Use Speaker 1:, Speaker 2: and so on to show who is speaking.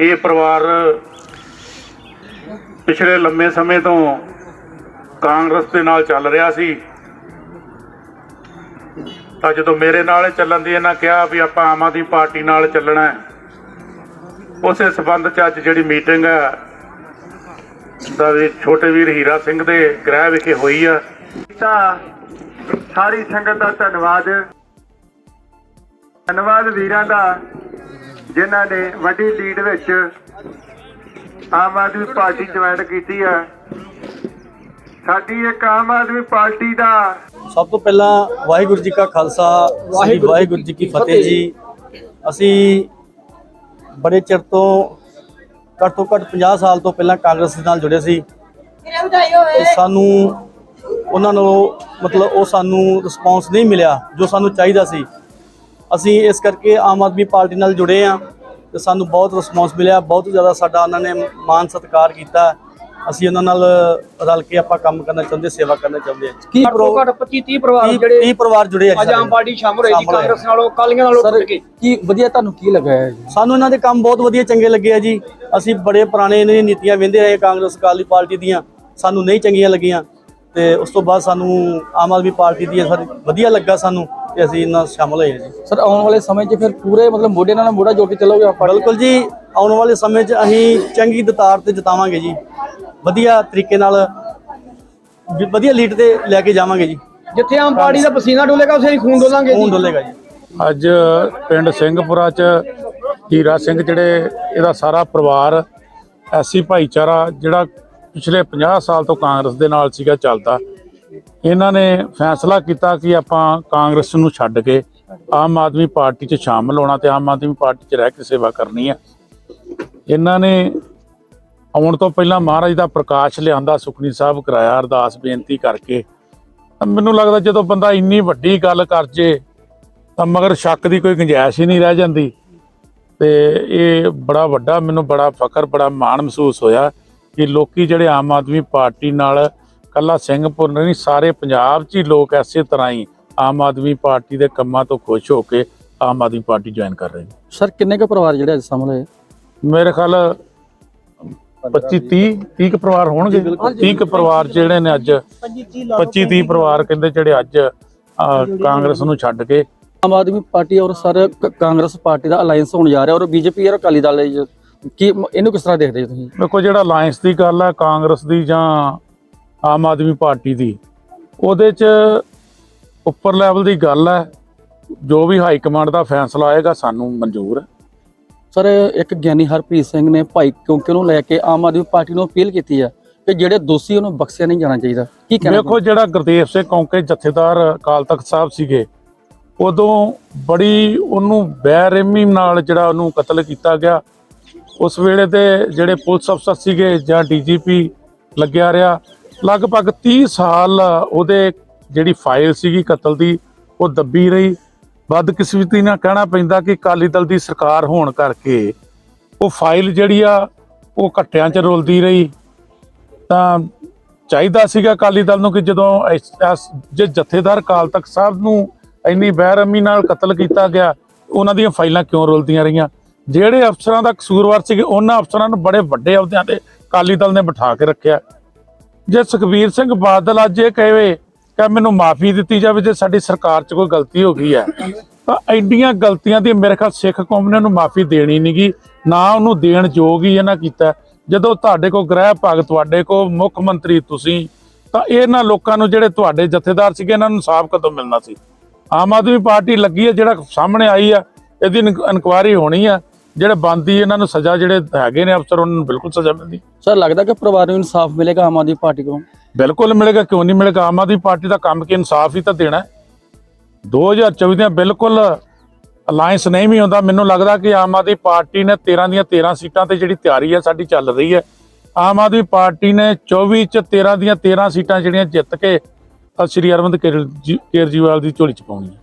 Speaker 1: ਇਹ ਪਰਿਵਾਰ ਪਿਛਲੇ ਲੰਮੇ ਸਮੇਂ ਤੋਂ ਕਾਂਗਰਸ ਦੇ ਨਾਲ ਚੱਲ ਰਿਹਾ ਸੀ। ਤਾਂ ਜਦੋਂ ਮੇਰੇ ਨਾਲ ਚੱਲਣ ਦੀ ਇਹਨਾਂ ਕਿਹਾ ਵੀ ਆਪਾਂ ਆਮ ਆਦਮੀ ਪਾਰਟੀ ਨਾਲ ਚੱਲਣਾ ਹੈ, ਉਸੇ ਸਬੰਧ ਚ ਅੱਜ ਜਿਹੜੀ ਮੀਟਿੰਗ ਹੈ, ਦਾ ਵੀ ਛੋਟੇ ਵੀਰ ਹੀਰਾ ਸਿੰਘ ਦੇ ਗ੍ਰਹਿ ਵਿਖੇ ਹੋਈ ਆ।
Speaker 2: ਤਾਂ ਸਾਰੀ ਸੰਗਤ ਦਾ ਧੰਨਵਾਦ। ਧੰਨਵਾਦ ਵੀਰਾਂ ਦਾ। ਜਿਨ੍ਹਾਂ ਨੇ ਵੱਡੀ ਲੀਡ ਵਿੱਚ ਆਮ ਆਦਮੀ ਪਾਰਟੀ ਜੁਆਇਨ ਕੀਤੀ ਹੈ ਸਾਡੀ ਇੱਕ ਆਮ ਆਦਮੀ ਪਾਰਟੀ ਦਾ
Speaker 3: ਸਭ ਤੋਂ ਪਹਿਲਾਂ ਵਾਹਿਗੁਰੂ ਜੀ ਕਾ ਖਾਲਸਾ ਸ੍ਰੀ ਵਾਹਿਗੁਰੂ ਜੀ ਕੀ ਫਤਿਹ ਜੀ। ਅਸੀਂ ਬੜੇ ਚਿਰ ਤੋਂ ਘੱਟ ਤੋਂ ਘੱਟ 50 ਸਾਲ ਤੋਂ ਪਹਿਲਾਂ ਕਾਂਗਰਸ ਦੇ ਨਾਲ ਜੁੜੇ ਸੀ। ਤੇ ਸਾਨੂੰ ਉਹਨਾਂ ਨੂੰ ਮਤਲਬ ਉਹ ਸਾਨੂੰ ਰਿਸਪੌਂਸ ਨਹੀਂ ਮਿਲਿਆ ਜੋ ਸਾਨੂੰ ਚਾਹੀਦਾ ਸੀ। ਅਸੀਂ ਇਸ ਕਰਕੇ ਆਮ ਆਦਮੀ ਪਾਰਟੀ ਨਾਲ ਜੁੜੇ ਆ ਤੇ ਸਾਨੂੰ ਬਹੁਤ ਰਿਸਪੌਂਸ ਮਿਲਿਆ ਬਹੁਤ ਜ਼ਿਆਦਾ ਸਾਡਾ ਉਹਨਾਂ ਨੇ ਮਾਨ ਸਤਿਕਾਰ ਕੀਤਾ। ਅਸੀਂ ਉਹਨਾਂ ਨਾਲ ਰਲ ਕੇ ਆਪਾਂ ਕੰਮ ਕਰਨਾ ਚਾਹੁੰਦੇ ਸੇਵਾ ਕਰਨਾ ਚਾਹੁੰਦੇ ਹਾਂ।
Speaker 4: ਕੀ ਘੱਟੋ ਘੱਟ 25 30 ਪਰਿਵਾਰ
Speaker 3: 30
Speaker 4: ਜਿਹੜੇ
Speaker 3: 30 ਪਰਿਵਾਰ ਜੁੜੇ ਆ
Speaker 4: ਅੱਜ ਆਮ। ਪਾਰਟੀ ਸ਼ਾਮਲ ਹੋਏ ਜੀ। ਕਾਂਗਰਸ ਨਾਲੋਂ ਕਾਲੀਆਂ ਨਾਲੋਂ ਟੁੱਟ ਕੇ
Speaker 5: ਕੀ ਵਧੀਆ ਤੁਹਾਨੂੰ ਕੀ ਲੱਗਾ ਹੈ
Speaker 3: ਸਾਨੂੰ ਇਹਨਾਂ ਦੇ ਕੰਮ ਬਹੁਤ ਵਧੀਆ ਚੰਗੇ ਲੱਗੇ ਆ ਜੀ। ਅਸੀਂ ਬੜੇ ਪੁਰਾਣੇ ਇਹਨਾਂ ਦੀਆਂ ਨੀਤੀਆਂ ਵਹਿੰਦੇ ਰਹੇ ਕਾਂਗਰਸ ਅਕਾਲੀ ਪਾਰਟੀ ਦੀਆਂ। ਸਾਨੂੰ ਨਹੀਂ ਚੰਗੀਆਂ ਲੱਗੀਆਂ। ਤੇ ਉਸ ਤੋਂ ਬਾਅਦ ਸਾਨੂੰ ਆਮ ਆਦਮੀ ਪਾਰਟੀ ਦੀ ਸਰ ਵਧੀਆ ਲੱਗਾ ਸਾਨੂੰ ਤੇ ਅਸੀਂ ਇਹਨਾਂ ਨਾਲ ਸ਼ਾਮਲ ਹੋਏ ਜੀ।
Speaker 5: ਸਰ ਆਉਣ ਵਾਲੇ ਸਮੇਂ 'ਚ ਫਿਰ ਪੂਰੇ ਮਤਲਬ ਮੋਢੇ ਨਾਲ ਮੋਢਾ ਜੋੜ ਕੇ ਚੱਲੋਗੇ ਆਪਾਂ?
Speaker 3: ਬਿਲਕੁਲ ਜੀ ਆਉਣ ਵਾਲੇ ਸਮੇਂ 'ਚ ਅਸੀਂ ਚੰਗੀ ਦਤਾਰ ਤੇ ਜਿਤਾਵਾਂਗੇ ਜੀ। ਵਧੀਆ ਤਰੀਕੇ ਨਾਲ ਵਧੀਆ ਲੀਡ ਤੇ ਲੈ ਕੇ ਜਾਵਾਂਗੇ ਜੀ।
Speaker 4: ਜਿੱਥੇ ਆਮ ਪਾਰਟੀ ਦਾ ਪਸੀਨਾ ਡੋਲੇਗਾ ਉਸੇ ਹੀ ਖੂਨ ਡੋਲਾਂਗੇ
Speaker 3: ਖੂਨ
Speaker 4: ਜੀ
Speaker 3: ਡੋਲੇਗਾ ਜੀ।
Speaker 1: ਅੱਜ ਪਿੰਡ ਸਿੰਘਪੁਰਾ ਚ ਹੀਰਾ ਸਿੰਘ ਜਿਹੜੇ ਇਹਦਾ ਸਾਰਾ ਪਰਿਵਾਰ ਐਸੀ ਭਾਈਚਾਰਾ ਜਿਹੜਾ ਪਿਛਲੇ 50 ਸਾਲ ਤੋਂ ਕਾਂਗਰਸ ਦੇ ਨਾਲ ਸੀਗਾ ਚੱਲਦਾ। ਇਹਨਾਂ ਨੇ ਫੈਸਲਾ ਕੀਤਾ ਕਿ ਆਪਾਂ ਕਾਂਗਰਸ ਨੂੰ ਛੱਡ ਕੇ ਆਮ ਆਦਮੀ ਪਾਰਟੀ 'ਚ ਸ਼ਾਮਲ ਹੋਣਾ ਤੇ ਆਮ ਆਦਮੀ ਪਾਰਟੀ 'ਚ ਰਹਿ ਕੇ ਸੇਵਾ ਕਰਨੀ ਹੈ ਇਹਨਾਂ ਨੇ ਆਉਣ ਤੋਂ ਪਹਿਲਾਂ ਮਹਾਰਾਜ ਦਾ ਪ੍ਰਕਾਸ਼ ਲਿਆਂਦਾ, ਸੁਖਨੀ ਸਾਹਿਬ ਕਰਾਇਆ, ਅਰਦਾਸ ਬੇਨਤੀ ਕਰਕੇ। ਮੈਨੂੰ ਲੱਗਦਾ ਜਦੋਂ ਬੰਦਾ ਇੰਨੀ ਵੱਡੀ ਗੱਲ ਕਰ ਜੇ, ਤਾਂ ਮਗਰ ਸ਼ੱਕ ਦੀ ਕੋਈ ਗੁੰਜਾਇਸ਼ ਹੀ ਨਹੀਂ ਰਹਿ ਜਾਂਦੀ। ਤੇ ਇਹ ਬੜਾ ਵੱਡਾ, ਮੈਨੂੰ ਬੜਾ ਫਖਰ, ਬੜਾ ਮਾਣ ਮਹਿਸੂਸ ਹੋਇਆ। ਕਿ ਲੋਕੀ ਜਿਹੜੇ ਆਮ ਆਦਮੀ ਪਾਰਟੀ ਨਾਲ ਕੱਲਾ ਸਿੰਘਪੁਰ ਨਹੀਂ ਸਾਰੇ ਪੰਜਾਬ 'ਚ ਹੀ ਲੋਕ ਐਸੇ ਤਰ੍ਹਾਂ ਹੀ ਆਮ ਆਦਮੀ ਪਾਰਟੀ ਦੇ ਕੰਮਾਂ ਤੋਂ ਖੁਸ਼ ਹੋ ਕੇ ਆਮ ਆਦਮੀ ਪਾਰਟੀ ਜੁਆਇਨ ਕਰ ਰਹੇ ਨੇ।
Speaker 5: ਸਰ ਕਿੰਨੇ ਕੁ ਪਰਿਵਾਰ ਜਿਹੜੇ ਅੱਜ ਹੋਏ
Speaker 1: ਮੇਰੇ ਖਿਆਲ 25 30 30 ਕੁ ਪਰਿਵਾਰ ਹੋਣਗੇ। 30 ਕੁ ਪਰਿਵਾਰ ਜਿਹੜੇ ਨੇ ਅੱਜ 25 30 ਪਰਿਵਾਰ ਕਹਿੰਦੇ ਜਿਹੜੇ ਅੱਜ ਕਾਂਗਰਸ ਨੂੰ ਛੱਡ ਕੇ।
Speaker 5: ਆਮ ਆਦਮੀ ਪਾਰਟੀ ਔਰ ਸਰ ਕਾਂਗਰਸ ਪਾਰਟੀ ਦਾ ਅਲਾਈਅੰਸ ਹੋਣ ਜਾ ਰਿਹਾ ਔਰ ਬੀਜੇਪੀ ਔਰ ਅਕਾਲੀ ਦਲ ਕੀ ਇਹਨੂੰ ਕਿਸ ਤਰ੍ਹਾਂ ਦੇਖਦੇ ਹੋ ਤੁਸੀਂ?
Speaker 1: ਦੇਖੋ ਜਿਹੜਾ ਅਲਾਈਅੰਸ ਦੀ ਗੱਲ ਹੈ ਕਾਂਗਰਸ ਦੀ ਜਾਂ ਆਮ ਆਦਮੀ ਪਾਰਟੀ ਦੀ ਉਹਦੇ 'ਚ ਉੱਪਰ ਲੈਵਲ ਦੀ ਗੱਲ ਹੈ ਜੋ ਵੀ ਹਾਈ ਕਮਾਂਡ ਦਾ ਫੈਸਲਾ ਆਏਗਾ ਸਾਨੂੰ ਮਨਜ਼ੂਰ ਹੈ
Speaker 5: ਸਰ ਇੱਕ ਗਿਆਨੀ ਹਰਪ੍ਰੀਤ ਸਿੰਘ ਨੇ ਭਾਈ ਕਿਉਂਕਿ ਨੂੰ ਲੈ ਕੇ ਆਮ ਆਦਮੀ ਪਾਰਟੀ ਨੂੰ ਅਪੀਲ ਕੀਤੀ ਹੈ ਕਿ ਜਿਹੜੇ ਦੋਸ਼ੀ ਉਹਨੂੰ ਬਖਸ਼ਿਆ ਨਹੀਂ ਜਾਣਾ ਚਾਹੀਦਾ। ਕੀ ਕਹਿਣਾ
Speaker 1: ਵੇਖੋ ਜਿਹੜਾ ਗੁਰਦੇਵ ਸਿੰਘ ਕੌਂਕੇ ਜਥੇਦਾਰ ਅਕਾਲ ਤਖਤ ਸਾਹਿਬ ਸੀਗੇ ਉਦੋਂ ਬੜੀ ਉਹਨੂੰ ਬੇਰਹਿਮੀ ਨਾਲ ਜਿਹੜਾ ਉਹਨੂੰ ਕਤਲ ਕੀਤਾ ਗਿਆ ਉਸ ਵੇਲੇ ਤੇ ਜਿਹੜੇ ਪੁਲਿਸ ਅਫਸਰ ਸੀਗੇ ਜਾਂ ਡੀਜੀਪੀ ਲੱਗਿਆ ਰਿਹਾ, ਲਗਭਗ 30 ਸਾਲ ਉਹਦੇ ਜਿਹੜੀ ਫਾਈਲ ਸੀਗੀ ਕਤਲ ਦੀ, ਉਹ ਦੱਬੀ ਰਹੀ। ਬਦਕਿਸਮਤੀ ਨਾਲ ਕਹਿਣਾ ਪੈਂਦਾ ਕਿ ਅਕਾਲੀ ਦਲ ਦੀ ਸਰਕਾਰ ਹੋਣ ਕਰਕੇ ਉਹ ਫਾਈਲ ਜਿਹੜੀ ਆ, ਉਹ ਘੱਟਿਆਂ 'ਚ ਰੁਲਦੀ ਰਹੀ। ਤਾਂ ਚਾਹੀਦਾ ਸੀਗਾ ਅਕਾਲੀ ਦਲ ਨੂੰ ਕਿ ਜਦੋਂ ਇਸ- ਜੇ ਜਥੇਦਾਰ ਅਕਾਲ ਤਖਤ ਸਾਹਿਬ ਨੂੰ ਇੰਨੀ ਬੇਰਹਿਮੀ ਨਾਲ ਕਤਲ ਕੀਤਾ ਗਿਆ, ਉਹਨਾਂ ਦੀਆਂ ਫਾਈਲਾਂ ਕਿਉਂ ਰੁਲਦੀਆਂ ਰਹੀਆਂ? ਜਿਹੜੇ ਅਫਸਰਾਂ ਦਾ ਕਸੂਰਵਾਰ ਸੀਗੇ ਉਹਨਾਂ ਅਫਸਰਾਂ ਨੂੰ ਬੜੇ ਵੱਡੇ ਅਹੁਦਿਆਂ ਤੇ ਅਕਾਲੀ ਦਲ ਨੇ ਬਿਠਾ ਕੇ ਰੱਖਿਆ। ਜੇ ਸੁਖਬੀਰ ਸਿੰਘ ਬਾਦਲ ਅੱਜ ਇਹ ਕਹੇ ਕਿ ਮੈਨੂੰ ਮਾਫੀ ਦਿੱਤੀ ਜਾਵੇ ਜੇ ਸਾਡੀ ਸਰਕਾਰ 'ਚ ਕੋਈ ਗਲਤੀ ਹੋ ਗਈ ਹੈ, ਤਾਂ ਐਡੀਆਂ ਗਲਤੀਆਂ ਦੀ ਮੇਰੇ ਖਿਆਲ ਸਿੱਖ ਕੌਮ ਨੇ ਉਹਨੂੰ ਮਾਫੀ ਦੇਣੀ ਨਹੀਂਗੀ ਨਾ ਉਹਨੂੰ ਦੇਣ ਯੋਗ ਹੀ ਇਹਨਾਂ ਕੀਤਾ। ਜਦੋਂ ਤੁਹਾਡੇ ਕੋਲ ਗ੍ਰਹਿ ਭਾਗ, ਤੁਹਾਡੇ ਕੋਲ ਮੁੱਖ ਮੰਤਰੀ ਤੁਸੀਂ, ਤਾਂ ਇਹਨਾਂ ਲੋਕਾਂ ਨੂੰ ਜਿਹੜੇ ਤੁਹਾਡੇ ਜਥੇਦਾਰ ਸੀਗੇ, ਇਹਨਾਂ ਨੂੰ ਸਾਫ਼ ਕਦੋਂ ਮਿਲਣਾ ਸੀ? ਆਮ ਆਦਮੀ ਪਾਰਟੀ ਲੱਗੀ ਹੈ, ਜਿਹੜਾ ਸਾਹਮਣੇ ਆਈ ਆ ਇਹਦੀ ਇਨਕੁਆਇਰੀ ਹੋਣੀ ਆ ਜਿਹੜੇ ਬੰਦੀ ਇਹਨਾਂ ਨੂੰ ਸਜ਼ਾ ਜਿਹੜੇ ਹੈਗੇ ਨੇ ਅਫਸਰ ਉਹਨਾਂ ਨੂੰ ਬਿਲਕੁਲ ਸਜ਼ਾ ਮਿਲਦੀ
Speaker 5: ਸਰ ਲੱਗਦਾ ਕਿ ਪਰਿਵਾਰ ਨੂੰ ਇਨਸਾਫ ਮਿਲੇਗਾ ਆਮ ਆਦਮੀ ਪਾਰਟੀ ਕੋਲੋਂ?
Speaker 1: ਬਿਲਕੁਲ ਮਿਲੇਗਾ ਕਿਉਂ ਨਹੀਂ ਮਿਲੇਗਾ? ਆਮ ਆਦਮੀ ਪਾਰਟੀ ਦਾ ਕੰਮ ਕੀ ਇਨਸਾਫ ਹੀ ਤਾਂ ਦੇਣਾ ਹੈ। 2024 ਦੀਆਂ ਬਿਲਕੁਲ ਅਲਾਈਅੰਸ ਨਹੀਂ ਵੀ ਹੁੰਦਾ। ਮੈਨੂੰ ਲੱਗਦਾ ਕਿ ਆਮ ਆਦਮੀ ਪਾਰਟੀ ਨੇ 13 ਦੀਆਂ 13 ਸੀਟਾਂ ਤੇ ਜਿਹੜੀ ਤਿਆਰੀ ਹੈ ਸਾਡੀ ਚੱਲ ਰਹੀ ਹੈ। ਆਮ ਆਦਮੀ ਪਾਰਟੀ ਨੇ 24 ਚ 13 ਦੀਆਂ 13 ਸੀਟਾਂ ਜਿਹੜੀਆਂ ਜਿੱਤ ਕੇ ਸ਼੍ਰੀ ਅਰਵਿੰਦ ਕੇਜਰੀ- ਕੇਜਰੀਵਾਲ ਦੀ ਝੋਲੀ ਚ ਪਾਉਣੀ ਹੈ